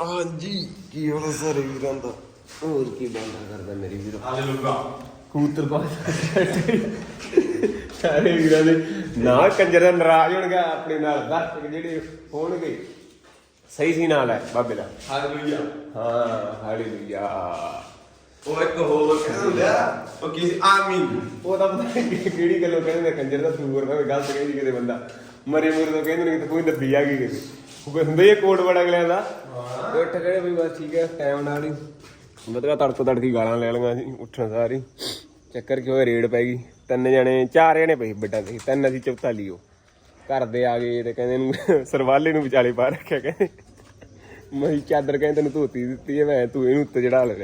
ਹਾਂਜੀ ਕੀ ਹਾਲ ਸਾਰੇ ਵੀਰਾਂ ਦਾ? ਹੋਰ ਕੀ ਬੰਦਾ ਕਰਦਾ ਮੇਰੀ ਵੀਰੋ? ਹਾਲੇ ਲੁੱਗਾ ਕਬੂਤਰ ਬਾਤ ਸਾਰੇ ਵੀਰਾਂ ਦੇ ਨਾ ਕੰਜਰ ਦਾ ਨਾਰਾਜ਼ ਹੋਣਗਾ ਆਪਣੇ ਨਾਲ ਦਰਸ਼ਕ ਜਿਹੜੇ ਹੋਣਗੇ। ਸਹੀ ਸੀ ਨਾਲ ਹੈ ਬਾਬੇ ਦਾ। ਹਾਲੇਲੂਇਆ। ਹਾਂ ਹਾਲੇਲੂਇਆ। ਉਹ ਇੱਕ ਹੋਰ ਕਹਿੰਦਾ ਉਹ ਕੀ ਆਮੀਨ। ਉਹ ਤਾਂ ਪਤਾ ਨਹੀਂ ਕਿਹੜੀ ਗੱਲੋਂ ਕਹਿੰਦੇ ਨੇ ਕੰਜਰ ਦਾ ਸੂਰ ਦਾ ਗਲਤ ਕਹਿੰਦੀ ਕਿਤੇ ਬੰਦਾ। ਮਰੇ ਮੁਰੇ ਤੋਂ ਕਹਿੰਦੇ ਨੇ ਕਿ ਕੋਈ ਦੱਬੀ ਆ ਗਈ ਕਿਤੇ। ਕੋਈ ਹੁੰਦਾ ਹੀ ਕੋਡ ਬੜਾ ਅਗਲਿਆਂ ਦਾ? ਉੱਠ ਖੜੇ ਵੀ ਬਸ ਠੀਕ ਹੈ ਟਾਈਮ ਨਾਲ ਹੀ। ਮਤਲਬ ਤੜਕੋ ਤੜਕੀ ਗਾਲਾਂ ਲੈ ਲਈਆਂ ਸੀ ਉੱਠਣ ਸਾਰੀ ਚੱਕਰ ਕਿਉਂ ਰੇਡ ਪੈ ਗਈ। ਤਿੰਨ ਜਣੇ ਚਾਰ ਜਣੇ ਪਏ ਬੇਟਾ ਤੇ। ਤਿੰਨ ਅਸੀਂ ਚੌਥਾ ਲਿਓ ਘਰ ਦੇ ਆ ਗਏ ਤੇ ਕਹਿੰਦੇ ਨੂੰ ਸਰਵਾਲੇ ਨੂੰ ਵਿਚਾਲੇ ਪਾ ਰੱਖਿਆ ਕਹਿੰਦੇ ਮੈਂ ਕਿਹਾ ਚਾਦਰ ਕਹਿੰਦੇ ਤੈਨੂੰ ਧੋਤੀ ਦਿੱਤੀ ਹੈ ਮੈਂ ਤੂੰ ਇਹਨੂੰ ਉੱਤੇ ਚੜਾ ਲੈ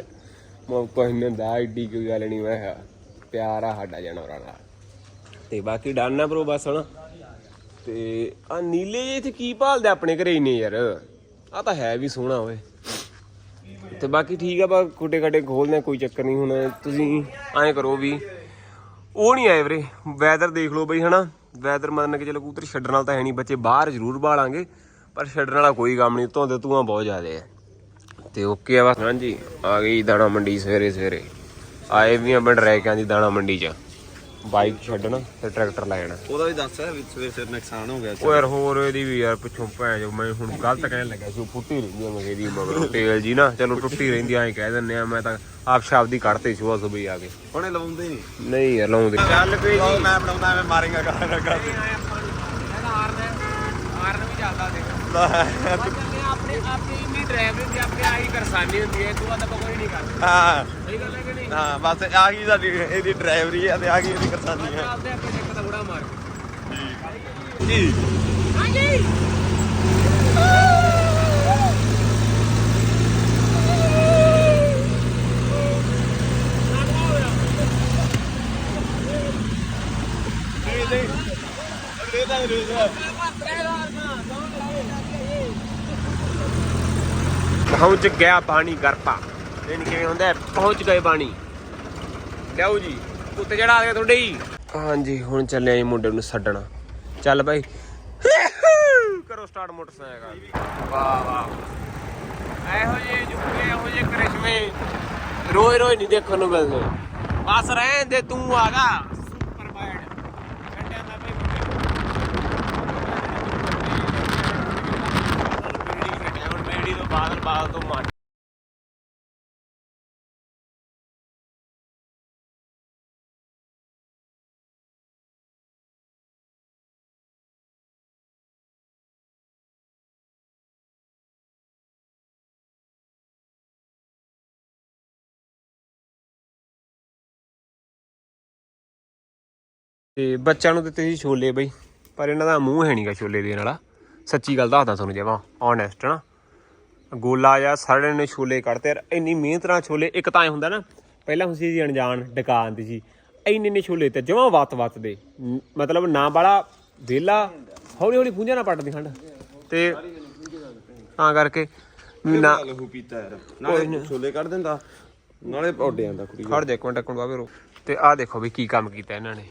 ਮੈਂ ਕੋਈ ਨਹੀਂ ਹੁੰਦਾ ਐਡੀ ਕੋਈ ਗੱਲ ਨਹੀਂ ਮੈਂ ਪਿਆਰ ਆ ਸਾਡਾ ਜਾਨਵਰਾਂ ਨਾਲ ਤੇ ਬਾਕੀ ਡਨ ਬ్రో ਬਸ ਹੁਣ। ਤੇ ਆ ਨੀਲੇ ਜੇ ਇੱਥੇ ਕੀ ਭਾਲਦੇ ਆਪਣੇ ਘਰੇ ਇੰਨੇ ਯਾਰ? ਆ ਤਾਂ ਹੈ ਵੀ ਸੋਹਣਾ ਓਏ। ਤੇ ਬਾਕੀ ਠੀਕ ਆ ਬਾ ਕੁੱਟੇ ਕੱਟੇ ਖੋਲਦੇ ਆ, ਕੋਈ ਚੱਕਰ ਨਹੀਂ ਹੁਣ। ਤੁਸੀਂ ਐਂ ਕਰੋ ਵੀ ਉਹ ਨਹੀਂ ਆਏ ਵੀਰੇ। ਵੈਦਰ ਦੇਖ ਲਓ ਬਈ ਹਨਾ? ਵੈਦਰ ਮੰਨ ਕੇ ਚਲੋ ਕਬੂਤਰ ਛੱਡਣ ਵਾਲਾ ਤਾਂ ਹੈ ਨਹੀਂ ਬੱਚੇ ਬਾਹਰ ਜ਼ਰੂਰ ਬਾਲਾਂਗੇ ਪਰ ਛੱਡਣ ਵਾਲਾ ਕੋਈ ਕੰਮ ਨਹੀਂ ਧੁੰਦ ਧੂਆਂ ਬਹੁਤ ਜ਼ਿਆਦੇ ਆ ਤੇ ਓਕੇ ਆ ਬਸ। ਹਾਂਜੀ ਆ ਗਈ ਦਾਣਾ ਮੰਡੀ ਸਵੇਰੇ ਸਵੇਰੇ ਆਏ ਵੀ ਆ ਪਿੰਡ ਰੈਕਿਆਂ ਦੀ ਦਾਣਾ ਮੰਡੀ ਚ। ਬਾਈਕ ਛੱਡਣਾ ਤੇ ਟਰੈਕਟਰ ਲੈ ਜਾਣਾ ਉਹਦਾ ਵੀ ਦੱਸ ਵਿੱਚ ਸਵੇਰ ਸਿਰ ਨੁਕਸਾਨ ਹੋ ਗਿਆ ਉਹ ਯਾਰ ਹੋਰ ਇਹਦੀ ਵੀ ਯਾਰ ਪਿੱਛੋਂ ਭੈਣ ਜੋ ਮੈਂ ਹੁਣ ਗਲਤ ਕਹਿਣ ਲੱਗਾ ਸੀ ਉਹ ਫੁੱਟੀ ਰਹਿੰਦੀ ਆ ਮੇਰੇ ਦੀ ਮਗਰ। ਤੇਲ ਜੀ ਨਾ ਚਲੋ ਟੁੱਟੀ ਰਹਿੰਦੀ ਐਂ ਕਹਿ ਦਿੰਨੇ ਆ ਮੈਂ ਤਾਂ ਆਪ ਸ਼ਬਦੀ ਕੱਢਤੇ ਸੁਬਾ ਸੁਬਈ ਆ ਕੇ। ਉਹਨੇ ਲਵਾਉਂਦੇ ਨਹੀਂ ਨਹੀਂ ਯਾਰ ਲਾਉਂਦੇ। ਚੱਲ ਪਈ ਉਹ ਮੈਂ ਬਣਾਉਂਦਾ ਐਵੇਂ ਮਾਰੇਗਾ ਕਰ ਚੱਲਦਾ ਦੇਖ ਆਪਣੇ ਆਪਣੀ ਇੰਨੀ ਡਰਾਈਵਿੰਗ ਦੀ ਆਪਣੇ ਆਹੀ ਕਰਸਾਨੀ ਹੁੰਦੀ ਹੈ ਤੂੰ ਤਾਂ ਕੋਈ ਨਹੀਂ ਕਰਦਾ। ਹਾਂ। ਸਹੀ ਗੱਲ ਹੈ। ਨਹੀਂ ਹਾਂ ਬਸ ਆ ਗਈ ਸਾਡੀ ਇਹਦੀ ਡਰਾਈਵਰੀ ਆ ਤੇ ਆ ਗਈ ਇਹਦੀ ਕਰਸਾਨੀ ਆ। ਆਪਦੇ ਆਪਣੇ ਇੱਕ ਤਾਂ ਬੁੜਾ ਮਾਰ। ਜੀ ਪਹੁੰਚ ਗਿਆ ਪਾਣੀ ਗਰਪਾ। ਇਹਨ ਕਿਵੇਂ ਹੁੰਦਾ? ਪਹੁੰਚ ਗਏ ਪਾਣੀ ਲਿਆਓ ਜੀ? ਉੱਤੇ ਚੜਾ ਦੇ ਤੁਹਾਡੇ ਹੀ। ਹਾਂਜੀ ਹੁਣ ਚੱਲਿਆ ਜੀ ਮੁੰਡੇ ਨੂੰ ਛੱਡਣਾ ਚੱਲ ਬਾਈ। ਕਰੋ ਸਟਾਰਟ ਮੋਟਰਸਾਈਕਲ। ਵਾਹ ਵਾਹ। ਇਹੋ ਜਿਹੇ ਜੁੱਤੇ ਇਹੋ ਜਿਹੇ ਕਰਿਸ਼ਮੇ। ਰੋਜ਼ ਰੋਜ਼ ਨਹੀਂ ਦੇਖਣ ਨੂੰ ਮਿਲਦੇ। ਬਸ ਰਹਿਣ ਦੇ ਤੂੰ ਆਗਾ ਸੁਪਰ ਛੱਡਿਆ ਬਈ ਤੋਂ ਬਾਦਲ ਬਾਦਲ ਤੋਂ ਮਾਰ। ਤੇ ਬੱਚਿਆਂ ਨੂੰ ਦਿੱਤੇ ਸੀ ਛੋਲੇ ਬਈ ਪਰ ਇਹਨਾਂ ਦਾ ਮੂੰਹ ਹੈ ਨਹੀਂਗਾ ਛੋਲੇ ਦੇਣ ਵਾਲਾ। ਸੱਚੀ ਗੱਲ ਦੱਸਦਾ ਤੁਹਾਨੂੰ ਜਮਾ ਓਨੈਸਟ ਨਾ। ਗੋਲਾ ਜਾਂ ਸਾਰੇ ਨੇ ਛੋਲੇ ਕੱਢਤੇ ਯਾਰ ਇੰਨੀ ਮਿਹਨਤ ਨਾਲ ਛੋਲੇ ਇੱਕ ਤਾਂ ਹੁੰਦਾ ਨਾ ਪਹਿਲਾਂ ਹੁੰਦੀ ਸੀ ਅਣਜਾਣ ਦੁਕਾਨ ਦੀ ਸੀ ਇੰਨੇ ਨੇ ਛੋਲੇ ਤੇ ਜਮਾ ਵਤ ਵਤ ਦੇ। ਮਤਲਬ ਨਾ ਬਾਲਾ ਵਿਹਲਾ ਹੌਲੀ ਹੌਲੀ ਪੁੰਜਾ ਨਾ ਪੱਟਦੀ ਖੰਡ। ਤੇ ਤਾਂ ਕਰਕੇ ਨਾ ਲਹੂ ਪੀਤਾ ਯਾਰ ਨਾਲੇ ਛੋਲੇ ਕੱਢ ਦਿੰਦਾ ਨਾਲੇ ਪੌਡੇ ਆਂਦਾ ਕੁੜੀ ਖੜ ਜਾ ਇੱਕ ਮਿੰਟ ਕੋਲ ਬਾਬੇ ਰੋ ਤੇ ਆਹ ਦੇਖੋ ਵੀ ਕੀ ਕੰਮ ਕੀਤਾ ਇਹਨਾਂ ਨੇ।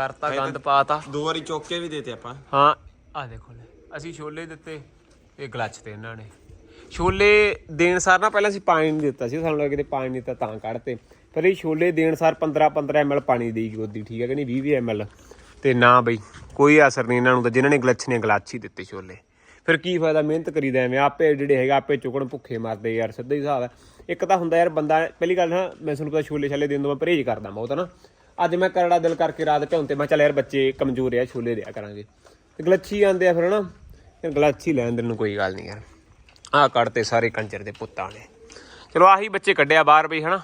ਕਰਤਾ ਗੰਦ ਪਾਤਾ। ਦੋ ਵਾਰੀ ਚੁੱਕ ਕੇ ਵੀ ਦੇਤੇ ਆਪਾਂ। ਹਾਂ। ਆ ਦੇਖੋ ਲੈ ਅਸੀਂ ਛੋਲੇ ਦਿੱਤੇ ਇਹ ਗਲੱਚ ਤੇ ਇਹਨਾਂ ਨੇ। ਛੋਲੇ ਦੇਣ ਸਾਰ ਨਾ ਪਹਿਲਾਂ ਅਸੀਂ ਪਾਣੀ ਨਹੀਂ ਦਿੱਤਾ ਸੀ ਸਾਨੂੰ ਲੱਗਾ ਕਿਤੇ ਪਾਣੀ ਨਹੀਂ ਦਿੱਤਾ ਤਾਂ ਕੱਢਤੇ। ਪਰ ਇਹ ਛੋਲੇ ਦੇਣ ਸਾਰ 15 15 ml ਪਾਣੀ ਦੇਈ ਗੋਦੀ ਠੀਕ ਹੈ ਕਿ ਨਹੀਂ? 20 20 ml ਤੇ ਨਾ ਬਈ ਕੋਈ ਅਸਰ ਨਹੀਂ ਇਹਨਾਂ ਨੂੰ ਤਾਂ ਜਿਨ੍ਹਾਂ ਨੇ ਗਲੱਚ ਨੇ ਗਲੱਚ ਹੀ ਦਿੱਤੇ ਛੋਲੇ। ਫਿਰ ਕੀ ਫਾਇਦਾ ਮਿਹਨਤ ਕਰੀਦਾ ਐਵੇਂ ਆਪੇ ਜਿਹੜੇ ਹੈਗਾ ਆਪੇ ਚੁਕਣ ਭੁੱਖੇ ਮਰਦੇ ਯਾਰ ਸਿੱਧਾ ਹੀ ਹਿਸਾਬ ਹੈ। ਇੱਕ ਤਾਂ ਹੁੰਦਾ ਯਾਰ ਬੰਦਾ ਪਹਿਲੀ ਗੱਲ ਨਾ ਮੈਂ ਤੁਹਾਨੂੰ ਪਤਾ ਛੋਲੇ ਛਾਲੇ ਦੇਣ ਤੋਂ ਮੈਂ ਪਰਹੇਜ਼ ਕਰਦਾ ਬਹੁਤ ਨਾ? ਅੱਜ ਮੈਂ ਕਰੜਾ ਦਿਲ ਕਰਕੇ ਰਾਤ ਭਿਉਂ ਤੇ ਮੈਂ ਚੱਲ ਯਾਰ ਬੱਚੇ ਕਮਜ਼ੋਰ ਆ, ਛੋਲੇ ਦਿਆ ਕਰਾਂਗੇ। ਤੇ ਗਲੱਛੀ ਆਂਦੇ ਆ ਫਿਰ ਨਾ ਫਿਰ ਗਲੱਛੀ ਲੈਣ ਦੇਣ ਨੂੰ ਕੋਈ ਗੱਲ ਨਹੀਂ ਯਾਰ। ਆਹ ਕੱਢਤੇ ਸਾਰੇ ਕੰਜਰ ਦੇ ਪੁੱਤਾਂ ਨੇ। ਚਲੋ ਆਹੀ ਬੱਚੇ ਕੱਢਿਆ ਬਾਹਰ ਬਈ ਹਨਾ।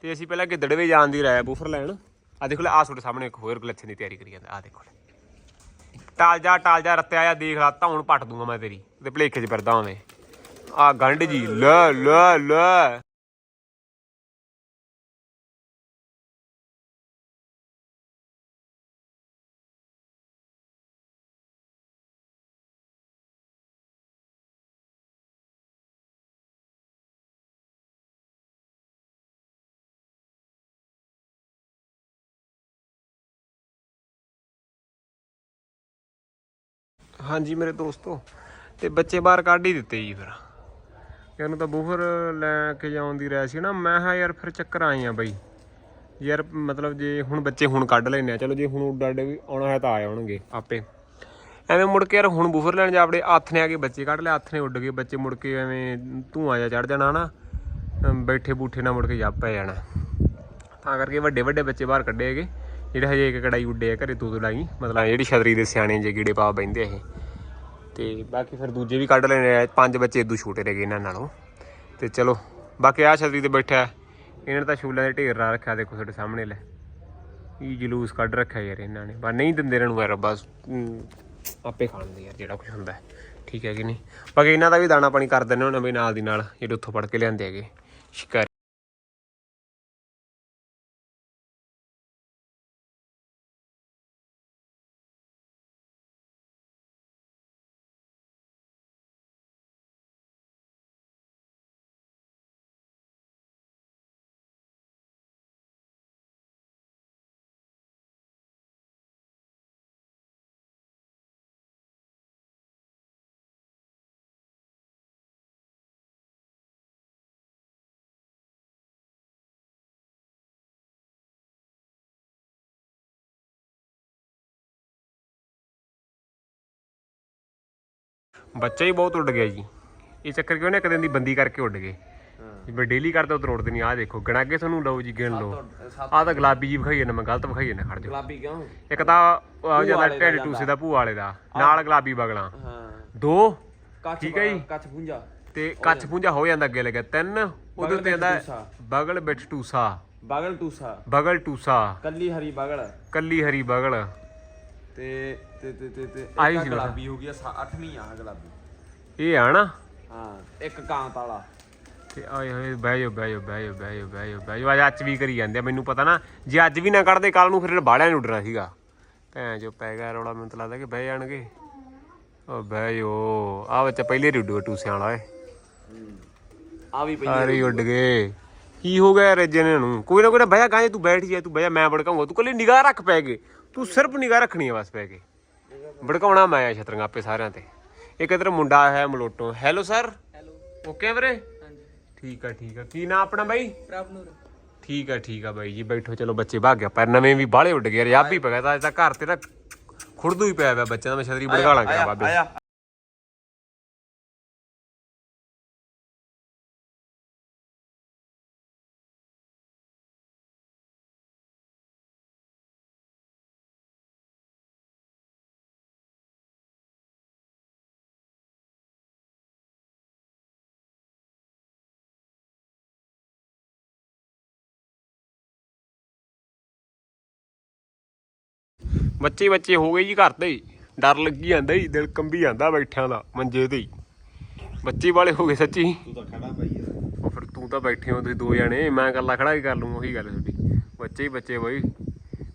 ਤੇ ਅਸੀਂ ਪਹਿਲਾਂ ਗਿੱਦੜਵੇ ਜਾਣ ਦੀ ਰਾਇ ਬੂਫਰ ਲੈਣ। ਆ ਦੇਖੋ ਲੈ, ਆਹ ਤੁਹਾਡੇ ਸਾਹਮਣੇ ਇੱਕ ਹੋਰ ਗਲੱਛੇ ਦੀ ਤਿਆਰੀ ਕਰੀ ਜਾਂਦਾ, ਆਹ ਦੇਖੋ ਟਾਲ ਜਾ ਟਾਲ ਜਾ, ਰੱਤਿਆ ਆ ਦੇਖ ਲਾ, ਧੌਣ ਪੱਟ ਦੂੰਗਾ ਮੈਂ ਤੇਰੀ। ਤੇ ਭਲੇਖੇ 'ਚ ਫਿਰਦਾ ਹੋਵੇਂ ਆ ਗੰਢ ਜੀ, ਲੈ ਲੈ ਲੈ। ਹਾਂਜੀ ਮੇਰੇ ਦੋਸਤੋ, ਤੇ ਬੱਚੇ ਬਾਹਰ ਕੱਢ ਹੀ ਦਿੱਤੇ ਜੀ ਫਿਰ। ਇਹਨੂੰ ਤਾਂ ਬੂਫਰ ਲੈ ਕੇ ਜਾਣ ਦੀ ਰਹਿ ਸੀ ਨਾ, ਮੈਂ ਹਾਂ ਯਾਰ ਫਿਰ ਚੱਕਰ ਆਏ ਆ ਬਈ। ਯਾਰ ਮਤਲਬ ਜੇ ਹੁਣ ਬੱਚੇ ਹੁਣ ਕੱਢ ਲੈਨੇ ਆ, ਚਲੋ ਜੇ ਹੁਣ ਉੱਡ ਅੱਡ ਵੀ ਆਉਣਾ ਹੈ ਤਾਂ ਆ ਜਾਣਗੇ ਆਪੇ। ਐਵੇਂ ਮੁੜ ਕੇ ਯਾਰ ਹੁਣ ਬੂਫਰ ਲੈਣ ਜਾ ਆਪਣੇ ਹੱਥ ਨੇ ਆ ਕੇ ਬੱਚੇ ਕੱਢ ਲਿਆ, ਹੱਥ ਨੇ ਉੱਡ ਗਏ ਬੱਚੇ ਮੁੜ ਕੇ ਐਵੇਂ ਧੂਆਂ ਜਾ ਚੜ ਜਾਣਾ ਨਾ ਬੈਠੇ ਬੂਠੇ ਨਾਲ ਮੁੜ ਕੇ ਜੱਪ ਪੈ ਜਾਣਾ। ਤਾਂ ਕਰਕੇ ਵੱਡੇ ਵੱਡੇ ਬੱਚੇ ਬਾਹਰ ਕੱਢੇ ਹੈਗੇ, ਜਿਹੜੇ ਹਜੇ ਇੱਕ ਕੜਾਈ ਉੱਡੇ ਆ ਘਰੇ ਤੂੰ ਤੂੰ ਲਾਈ, ਮਤਲਬ ਜਿਹੜੀ ਛਤਰੀ ਦੇ ਸਿਆਣੇ ਜੇ ਕੀੜੇ ਪਾ ਬੈੰਦੇ ਇਹ। ਤੇ ਬਾਕੀ ਫਿਰ ਦੂਜੇ ਵੀ ਕੱਢ ਲੈਣੇ ਆ। ਪੰਜ ਬੱਚੇ ਇਦੋਂ ਛੋਟੇ ਰਹਿ ਗਏ ਇਹਨਾਂ ਨਾਲੋਂ। ਤੇ ਚਲੋ ਬਾਕੀ ਆ ਛਤਰੀ ਤੇ ਬੈਠਾ ਇਹਨਾਂ ਨੇ ਤਾਂ ਛੂਲਿਆਂ ਦੇ ਢੇਰ ਲਾ ਰੱਖਿਆ ਦੇਖੋ ਤੁਹਾਡੇ ਸਾਹਮਣੇ ਲੈ। ਇਹ ਜਲੂਸ ਕੱਢ ਰੱਖਿਆ ਯਾਰ ਇਹਨਾਂ ਨੇ। ਬਸ ਨਹੀਂ ਦਿੰਦੇ ਇਹਨਾਂ ਨੂੰ ਯਾਰ ਬਸ ਹਮ, ਆਪੇ ਖਾਣਦੇ ਯਾਰ ਜਿਹੜਾ ਕੁਝ ਹੁੰਦਾ ਠੀਕ ਹੈ ਕਿ ਨਹੀਂ? ਬਾਕੀ ਇਹਨਾਂ ਦਾ ਵੀ ਦਾਣਾ ਪਾਣੀ ਕਰ ਦਿੰਦੇ ਹੁਣ ਵੀ ਨਾਲ ਦੀ ਨਾਲ ਜਿਹੜੇ ਉੱਥੋਂ ਫੜ ਕੇ ਲਿਆਂਦੇ ਹੈਗੇ। ਸ਼ਿਕਾਰੀ। ਬੱਚਾ ਹੀ ਬਹੁਤ ਉੱਡ ਗਿਆ ਜੀ। ਇਹ ਚੱਕਰ ਕਿਉਂ ਨੇ ਇੱਕ ਦਿਨ ਦੀ ਬੰਦੀ ਕਰਕੇ ਉੱਡ ਗਏ। ਜਿਵੇਂ ਡੇਲੀ ਕਰਦੇ ਉਧਰ ਉੱਡਦੇ ਨਹੀਂ ਆਹ ਦੇਖੋ ਗਣਾਗੇ ਤੁਹਾਨੂੰ ਲਓ ਜੀ ਗਿਣ ਲਓ। ਆਹ ਤਾਂ ਗੁਲਾਬੀ ਜੀ ਵਿਖਾਈ ਜਾਂਦਾ ਮੈਂ ਗਲਤ ਵਿਖਾਈ ਜਾਂਦਾ ਖੜ ਜਾ ਗੁਲਾਬੀ ਕਿਉਂ? ਇੱਕ ਤਾਂ ਆ ਜਾਂਦਾ ਢਿੱਡ ਟੂਸੇ ਦਾ ਭੂਆ ਵਾਲੇ ਦਾ। ਨਾਲ ਗੁਲਾਬੀ ਬਗਲਾਂ। ਦੋ। ਠੀਕ ਹੈ ਜੀ। ਕੱਚ ਪੁੰਜਾ ਤੇ ਕੱਚ ਪੁੰਜਾ ਹੋ ਜਾਂਦਾ ਅੱਗੇ ਲੱਗਿਆ ਤਿੰਨ ਉੱਤੇ ਬਿੱਠ ਆਂਦਾ। ਬਗਲ ਬਿੱਠ ਟੂਸਾ ਬਗਲ ਟੂਸਾ ਬਗਲ ਟੂਸਾ ਕੱਲੀ ਹਰੀ ਬਗਲ। ਕੱਲੀ ਹਰੀ ਬਗਲ। ਤੇ ਤੇ ਤੇ ਤੇ ਤੇ ਆਹੀ ਇੱਕ ਸੀ। ਗੁਲਾਬੀ ਹੋ ਗਿਆ ਅੱਠਵੀਂ ਆ ਗੁਲਾਬੀ। ਇਹ ਆ ਨਾ? ਹਾਂ ਇੱਕ ਕਾਂਤ ਵਾਲਾ। ਤੇ ਆਏ ਹੋਏ ਬਹਿ ਜਾਓ ਬਹਿ ਜਾਓ ਬਹਿ ਜਾਓ ਬਹਿ ਜਾਓ ਬਹਿ ਜਾਓ ਬਹਿ ਜਾਓ। ਅੱਜ ਅੱਜ ਵੀ ਕਰੀ ਜਾਂਦੇ ਆ ਮੈਨੂੰ ਪਤਾ ਨਾ ਜੇ ਅੱਜ ਵੀ ਨਾ ਕੱਢਦੇ ਕੱਲ ਨੂੰ ਫਿਰ ਬਾੜਿਆਂ ਨੂੰ ਉੱਡਣਾ ਸੀਗਾ। ਭੈਣ ਜੋ ਪੈ ਗਿਆ ਰੌਲਾ ਮੈਨੂੰ ਤਾਂ ਲੱਗਦਾ ਕਿ ਬਹਿ ਜਾਣਗੇ। ਉਹ ਬਹਿ ਜਾਓ ਆ ਬੱਚਾ ਪਹਿਲੇ ਰਿਡੂ ਟੂਸਿਆਂ ਵਾਲਾ ਏ ਆ ਵੀ ਪਈ ਸਾਰੇ ਹੀ ਉੱਡ ਗਏ। ਕੀ ਹੋ ਗਿਆ ਰੱਜੇ ਨੇ ਨੂੰ ਕੋਈ ਨਾ ਕੋਈ ਨਾ ਬਹਿ ਜਾ ਗਾਂ ਤੂੰ ਬੈਠ ਜਾ ਤੂੰ ਬਹਿ ਜਾ ਮੈਂ ਭੜਕਾਉਂਗਾ ਤੂੰ ਕੱਲੀ ਨਿਗਾਹ ਰੱਖ ਪੈ ਕੇ। ਤੂੰ ਸਿਰਫ ਨਿਗਾਹ ਰੱਖਣੀ ਹੈ ਬਸ ਪੈ ਕੇ। ਭੜਕਾਉਣਾ ਮੈਂ ਆ ਛਤਰੰਗਾ ਆਪੇ ਸਾਰਿਆਂ ਤੇ। ਇੱਕ ਇਧਰ ਮੁੰਡਾ ਹੈ ਮਲੋਟੋ। ਹੈਲੋ ਸਰ ਹੈਲੋ ਓਕੇ ਵੀਰੇ? ਹਾਂਜੀ। ਠੀਕ ਆ ਠੀਕ ਆ। ਕੀ ਨਾਂ ਆਪਣਾ ਬਾਈ? ਪ੍ਰਭਨੂਰ। ਠੀਕ ਆ ਠੀਕ ਆ ਬਾਈ ਜੀ। ਬੈਠੋ ਚਲੋ ਬੱਚੇ ਭਾਗ ਗਿਆ ਪਰ ਨਵੇਂ ਵੀ ਬਾਹਲੇ ਉੱਡ ਗਏ। ਰਿਆਬ ਵੀ ਪੈ ਗਿਆ ਤਾਂ ਅੱਜ ਤਾਂ ਘਰ ਤੇ ਨਾ ਖੁਰਦੂ ਹੀ ਪਿਆ ਪਿਆ ਬੱਚਿਆਂ ਦਾ। ਮੈਂ ਛਤਰੀ ਭੜਕਾ ਗਿਆ ਬਾਬੇ। ਬੱਚੇ ਬੱਚੇ ਹੋ ਗਏ ਜੀ ਘਰ ਤੇ ਹੀ। ਡਰ ਲੱਗੀ ਜਾਂਦਾ ਹੀ ਦਿਲ ਕੰਬੀ ਜਾਂਦਾ ਬੈਠਿਆਂ ਦਾ ਮੰਜੇ ਤੇ ਹੀ। ਬੱਚੇ ਵਾਲੇ ਹੋ ਗਏ ਸੱਚੀ। ਤੂੰ ਤਾਂ ਖੜਾ ਪਈ ਉਹ ਫਿਰ ਤੂੰ ਤਾਂ ਬੈਠੇ ਹੋ ਤੁਸੀਂ ਦੋ ਜਣੇ। ਮੈਂ ਇਕੱਲਾ ਖੜਾ ਕੀ ਕਰ ਲੂੰ ਉਹੀ ਗੱਲ ਤੁਹਾਡੀ। ਬੱਚੇ ਹੀ ਬੱਚੇ ਬਈ।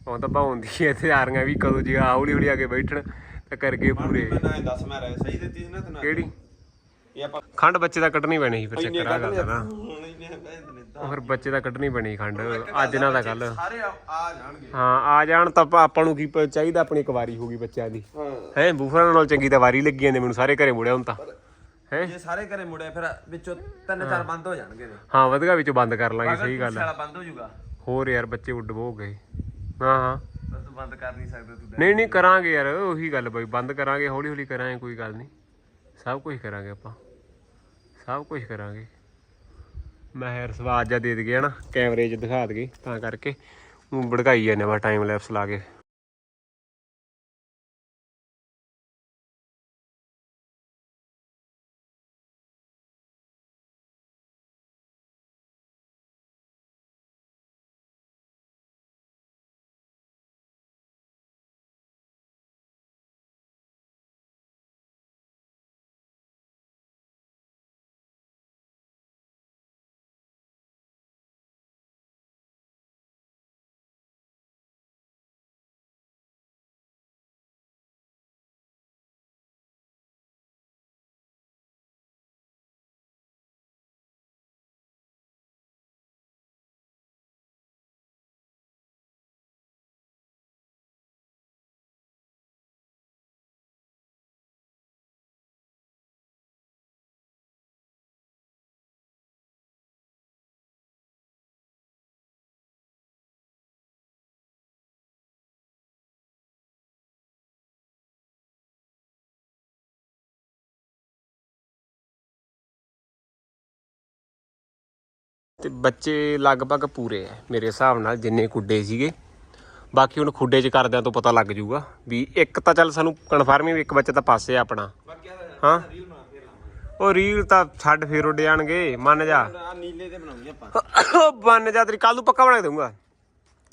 ਹੁਣ ਤਾਂ ਭਾਉਂਦੀ ਐ ਤੇ ਆਰੀਆਂ ਵੀ ਕਦੋਂ ਜੀ ਹੌਲੀ ਹੌਲੀ ਆ ਕੇ ਬੈਠਣ ਤੇ ਕਰਕੇ ਪੂਰੇ। ਮੈਂ ਨਾ ਦੱਸ ਮੈਂ ਰਹਿ ਸਹੀ ਦਿੱਤੀ ਸੀ ਨਾ ਤੈਨੂੰ ਕਿਹੜੀ? ਇਹ ਆਪਾਂ ਖੰਡ ਬੱਚੇ ਦਾ ਕੱਢਣੀ ਪੈਣੀ ਸੀ ਫਿਰ ਚੱਕਰ ਆ ਗੱਲ ਦਾ ਨੇ। ਉਹ ਫਿਰ ਬੱਚੇ ਦਾ ਕੱਢਣੀ ਸੀ ਖੰਡ ਅੱਜ ਨਾ ਦਾ ਕੱਲ ਸਾਰੇ ਆ ਆ ਜਾਣਗੇ। ਹਾਂ ਆ ਜਾਣ ਤਾਂ ਆਪਾਂ- ਆਪਾਂ ਨੂੰ ਕੀ ਪ- ਚਾਹੀਦਾ ਆਪਣੀ ਇੱਕ ਵਾਰੀ ਹੋ ਗਈ ਬੱਚਿਆਂ ਦੀ। ਹਾਂ। ਹੈ ਬੂਫਰਾਂ ਨਾਲ ਚੰਗੀ ਤਾਂ ਵਾਰੀ ਲੱਗੀ ਜਾਂਦੇ ਮੈਨੂੰ ਸਾਰੇ ਘਰੇ ਮੁੜਿਆ ਹੁਣ ਤਾਂ। ਹੈ? ਜੇ ਸਾਰੇ ਘਰੇ ਮੁੜਿਆ ਫਿਰ ਵਿੱਚੋਂ ਤਿੰਨ ਚਾਰ ਬੰਦ ਹੋ ਜਾਣਗੇ ਨੇ ਹਾਂ ਵਧਗਾ ਵਿੱਚੋਂ ਬੰਦ ਕਰ ਲਾਂਗੇ ਸਹੀ ਗੱਲ ਆ। ਸਾਲਾ ਬੰਦ ਹੋ ਜਾਊਗਾ। ਹੋਰ ਯਾਰ ਬੱਚੇ ਉੱਡ ਬੋ ਗਏ। ਹਾਂ ਹਾਂ। ਪਰ ਤੂੰ ਬੰਦ ਕਰ ਨਹੀਂ ਸਕਦਾ ਤੂੰ ਨਹੀਂ ਨਹੀਂ ਕਰਾਂਗੇ ਯਾਰ ਉਹੀ ਗੱਲ ਬਈ ਬੰਦ ਕਰਾਂਗੇ ਹੌਲੀ ਹੌਲੀ ਕਰਾਂਗੇ ਕੋਈ ਗੱਲ ਨਹੀਂ। ਸਭ ਕੁਝ ਕਰਾਂਗੇ ਆਪਾਂ। ਸਭ ਕੁਝ ਕਰਾਂਗੇ। ਮੈਂ ਯਾਰ ਸਵਾਦ ਜਾ ਦੇ ਦਗੇ ਨਾ ਕੈਮਰੇ 'ਚ ਦਿਖਾ ਦਗੇ ਤਾਂ ਕਰਕੇ। ਉਹ ਭੜਕਾਈ ਜਾਂਦੇ ਵਾ ਟਾਈਮ ਲੈਪਸ ਲਾ ਕੇ। ਤੇ ਬੱਚੇ ਲਗਭਗ ਪੂਰੇ ਐ ਮੇਰੇ ਹਿਸਾਬ ਨਾਲ ਜਿੰਨੇ ਕੁੱਡੇ ਸੀਗੇ। ਬਾਕੀ ਹੁਣ ਖੁੱਡੇ 'ਚ ਕਰਦਿਆਂ ਤੋਂ ਪਤਾ ਲੱਗ ਜਾਊਗਾ ਵੀ ਇੱਕ ਤਾਂ ਚੱਲ ਸਾਨੂੰ ਕਨਫਰਮ ਹੀ ਇੱਕ ਬੱਚਾ ਤਾਂ ਪਾਸੇ ਆ ਆਪਣਾ। ਹਾਂ? ਉਹ ਰੀਲ ਤਾਂ ਛੱਡ ਫੇਰ ਉੱਡ ਜਾਣਗੇ ਮੰਨ ਜਾ। ਨੀਲੇ ਤੇ ਬਣਾਉਂਗੇ ਆਪਾਂ। ਉਹ ਮੰਨ ਜਾ ਤੇਰੀ ਕੱਲ ਨੂੰ ਪੱਕਾ ਬਣਾ ਕੇ ਦਊਂਗਾ।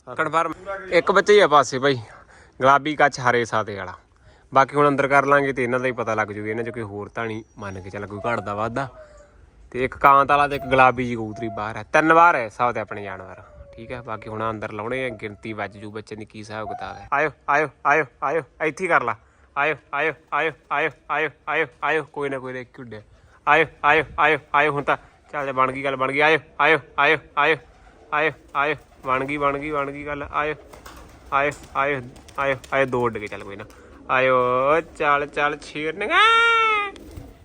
ਕਨਫਰਮ ਇੱਕ ਬੱਚਾ ਹੀ ਆ ਪਾਸੇ ਭਾਈ ਗੁਲਾਬੀ ਕੱਚ ਹਰੇ ਸਾਦੇ ਵਾਲਾ। ਬਾਕੀ ਹੁਣ ਅੰਦਰ ਕਰ ਲਾਂਗੇ ਤੇ ਇਹਨਾਂ ਦਾ ਹੀ ਪਤਾ ਲੱਗ ਜੂਗਾ ਇਹਨਾਂ ਚ ਕੋਈ ਹੋਰ ਤਾਂ ਨਹੀਂ ਮੰਨ ਕੇ ਚੱਲ ਕੋਈ ਘਟਦਾ ਵਾਧਾ। ਤੇ ਇੱਕ ਕਾਂਤ ਵਾਲਾ ਤੇ ਇੱਕ ਗੁਲਾਬੀ ਜੀ ਕਬੂਤਰੀ ਬਾਹਰ ਹੈ ਤਿੰਨ ਵਾਰ ਹੈ ਸਭ ਤੇ ਆਪਣੇ ਜਾਨਵਰ ਠੀਕ ਹੈ ਬਾਕੀ ਹੁਣ ਅੰਦਰ ਲਾਉਣੇ ਆ ਗਿਣਤੀ ਵੱਜ ਜੂ ਬੱਚੇ ਦੀ ਕੀ ਹਿਸਾਬ ਕਿਤਾਬ ਹੈ ਆਇਓ ਆਇਓ ਆਇਓ ਆਇਓ ਇੱਥੇ ਹੀ ਕਰ ਲਾ ਆਇਓ ਆਇਓ ਆਇਓ ਆਇਓ ਆਇਓ ਆਇਓ ਆਇਓ ਕੋਈ ਨਾ ਕੋਈ ਨਾ ਇੱਕ ਆਇਓ ਆਇਓ ਆਇਓ ਆਇਓ ਹੁਣ ਤਾਂ ਚੱਲ ਬਣ ਗਈ ਗੱਲ ਬਣ ਗਈ ਆਇਓ ਆਇਓ ਆਇਓ ਆਇਓ ਆਇਓ ਆਇਓ ਬਣ ਗਈ ਬਣ ਗਈ ਬਣ ਗਈ ਗੱਲ ਆਇਓ ਆਇਓ ਆਇਓ ਆਇਓ ਆਇਓ ਦੋ ਉੱਡ ਕੇ ਚੱਲ ਕੋਈ ਨਾ ਆਇਓ ਚੱਲ ਚੱਲ ਛੇਰਨਗਾ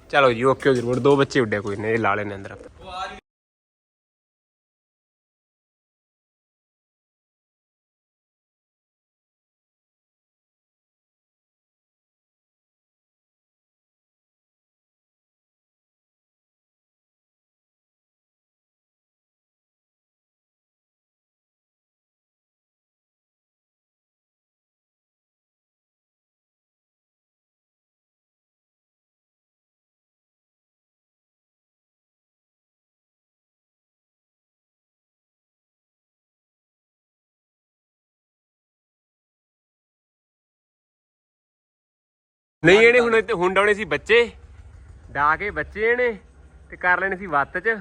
ਚਲੋ ਜੀ ਓਕੇ ਜ਼ਰੂਰ ਦੋ ਬੱਚੇ ਉੱਡੇ ਕੋਈ ਨਹੀਂ ਇਹ ਲਾ ਲੈਣੇ ਅੰਦਰ ਆਪਾਂ। ਨਹੀਂ, ਇਹਨੇ ਹੁਣ ਇੱਥੇ ਹੁੰਡਾਉਣੇ ਸੀ ਬੱਚੇ। ਡਾ ਕੇ ਬੱਚੇ ਇਹਨੇ ਤੇ ਕਰ ਲੈਣੇ ਸੀ ਵੱਤ 'ਚ।